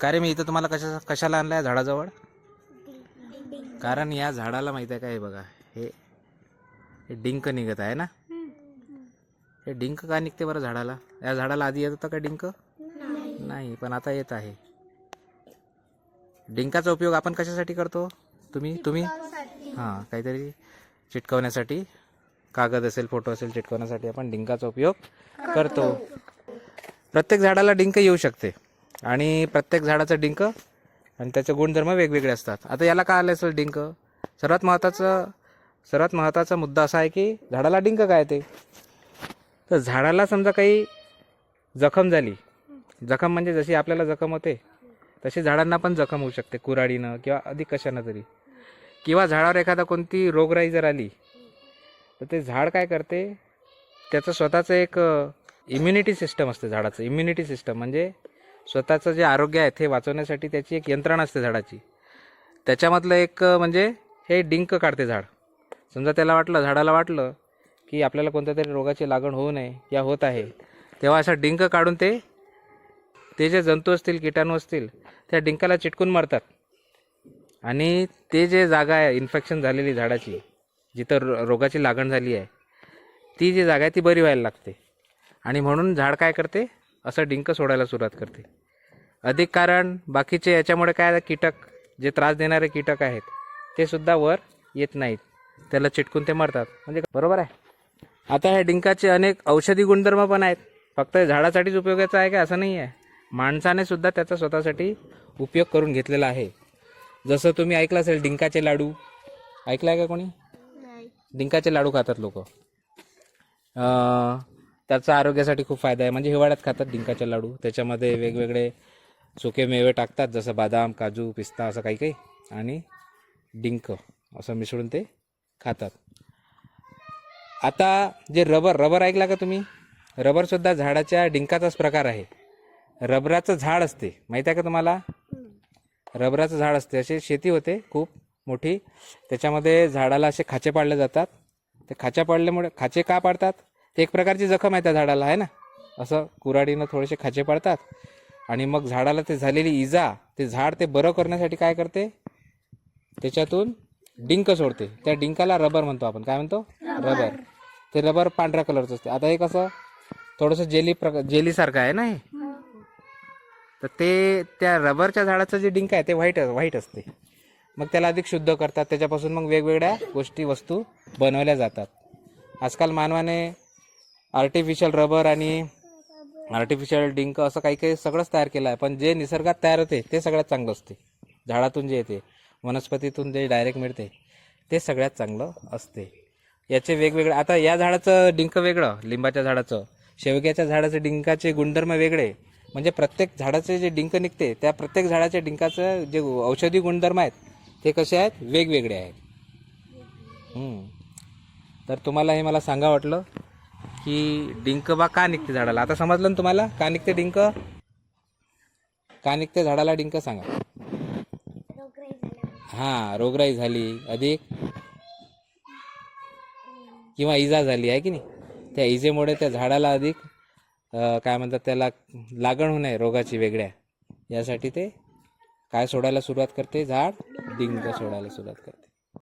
का रे मी इथं तुम्हाला कशा कशाला आणलं आहे झाडाजवळ? कारण या झाडाला माहीत आहे का हे बघा हे हे डिंक निघत आहे ना? हे डिंक का निघते बरं झाडाला? या झाडाला आधी येत होतं का डिंक? नाही पण आता येत आहे. डिंकाचा उपयोग आपण कशासाठी करतो? तुम्ही तुम्ही? हां काहीतरी चिटकवण्यासाठी. कागद असेल फोटो असेल चिटकवण्यासाठी आपण डिंकाचा उपयोग करतो. प्रत्येक झाडाला डिंक येऊ शकते. आणि प्रत्येक झाडाचं डिंक आणि त्याचे गुणधर्म वेगवेगळे असतात. आता याला काय आलं असेल डिंक? सर्वात महत्त्वाचं सर्वात महत्त्वाचा मुद्दा असा आहे की झाडाला डिंक काय ते? तर झाडाला समजा काही जखम झाली जखम म्हणजे जशी आपल्याला जखम होते तशी झाडांना पण जखम होऊ शकते कुऱ्हाडीनं किंवा अधिक कशानं तरी. किंवा झाडावर एखादा कोणती रोगराई जर आली तर ते झाड काय करते त्याचं स्वतःचं एक इम्युनिटी सिस्टम असते झाडाचं इम्युनिटी सिस्टम म्हणजे स्वतःचं जे आरोग्य आहे ते वाचवण्यासाठी त्याची एक यंत्रणा असते झाडाची. त्याच्यामधलं एक म्हणजे हे डिंक काढते झाड. समजा त्याला वाटलं झाडाला वाटलं की आपल्याला कोणत्या तरी रोगाची लागण होऊ नये या होत आहे. तेव्हा असा डिंक काढून ते ते जे जंतू असतील किटाणू असतील त्या डिंकाला चिटकून मारतात. आणि ते जे जागा आहे इन्फेक्शन झालेली झाडाची जिथं रो रोगाची लागण झाली आहे ती जी जागा आहे ती बरी व्हायला लागते. आणि म्हणून झाड काय करते असं डिंक सोडायला सुरुवात करते. अधिक कारण बाकीचे याच्यामुळे काय कीटक जे त्रास देणारे कीटक आहेत ते सुद्धा वर येत नाहीत. त्याला चिटकून ते मरतात. म्हणजे बरोबर आहे. आता ह्या डिंकाचे अनेक औषधी गुणधर्म पण आहेत. फक्त झाडासाठीच उपयोगाचं आहे का असं नाही आहे? माणसाने सुद्धा त्याचा स्वतःसाठी उपयोग करून घेतलेला आहे. जसं तुम्ही ऐकलं असेल डिंकाचे लाडू. ऐकलं आहे का कोणी? डिंकाचे लाडू खातात लोक. त्याचा आरोग्यासाठी खूप फायदा आहे. म्हणजे हिवाळ्यात खातात डिंकाचे लाडू. त्याच्यामध्ये वेगवेगळे सुके मेवे टाकतात जसं बदाम काजू पिस्ता असं काही काही. आणि डिंक असं मिसळून ते खातात. आता जे रबर रबर ऐकला का तुम्ही? रबरसुद्धा झाडाच्या डिंकाचाच प्रकार आहे. रबराचं झाड असते. माहीत आहे का तुम्हाला? रबराचं झाड असते. अशी शेती होते खूप मोठी. त्याच्यामध्ये झाडाला असे खाचे पाडले जातात. ते खाच्या पाडल्यामुळे खाचे का पाडतात? ते एक प्रकारची जखम आहे त्या झाडाला आहे ना? असं कुऱ्हाडीनं थोडेसे खाचे पाडतात. आणि मग झाडाला ते झालेली इजा ते झाड ते बरं करण्यासाठी काय करते? त्याच्यातून डिंक सोडते. त्या डिंकाला रबर म्हणतो आपण. काय म्हणतो? रबर. ते रबर पांढऱ्या कलरचं असते. आता हे कसं थोडंसं जेली प्रकार जेलीसारखं आहे ना हे? तर ते त्या रबरच्या झाडाचं जे डिंक आहे ते व्हाईट व्हाईट असते. मग त्याला अधिक शुद्ध करतात. त्याच्यापासून मग वेगवेगळ्या गोष्टी वस्तू बनवल्या जातात. आजकाल मानवाने आर्टिफिशियल रबर आणि आर्टिफिशियल डिंक असं काही काही सगळंच तयार केलं आहे. पण जे निसर्गात तयार होते ते सगळ्यात चांगलं असते. झाडातून जे येते वनस्पतीतून जे डायरेक्ट मिळते ते सगळ्यात चांगलं असते. याचे वेगवेगळे आता या झाडाचं डिंक वेगळं लिंबाच्या झाडाचं. शेवग्याच्या झाडाचं डिंकाचे गुणधर्म वेगळे. म्हणजे प्रत्येक झाडाचे जे डिंक निघते त्या प्रत्येक झाडाच्या डिंकाचं जे औषधी गुणधर्म आहेत ते कसे आहेत? वेगवेगळे आहेत. तर तुम्हाला हे मला सांगा वाटलं. की डिंक बा का निघते झाडाला? आता समजलं ना तुम्हाला? का निघते डिंक? का निघते झाडाला डिंक सांगा. हां रोगराई झाली अधिक. किंवा इजा झाली आहे की नाही? त्या इजेमुळे त्या झाडाला अधिक काय म्हणतात त्याला लागण होऊ नये रोगाची वेगळ्या. यासाठी ते काय सोडायला सुरुवात करते? झाड डिंक सोडायला सुरुवात करते.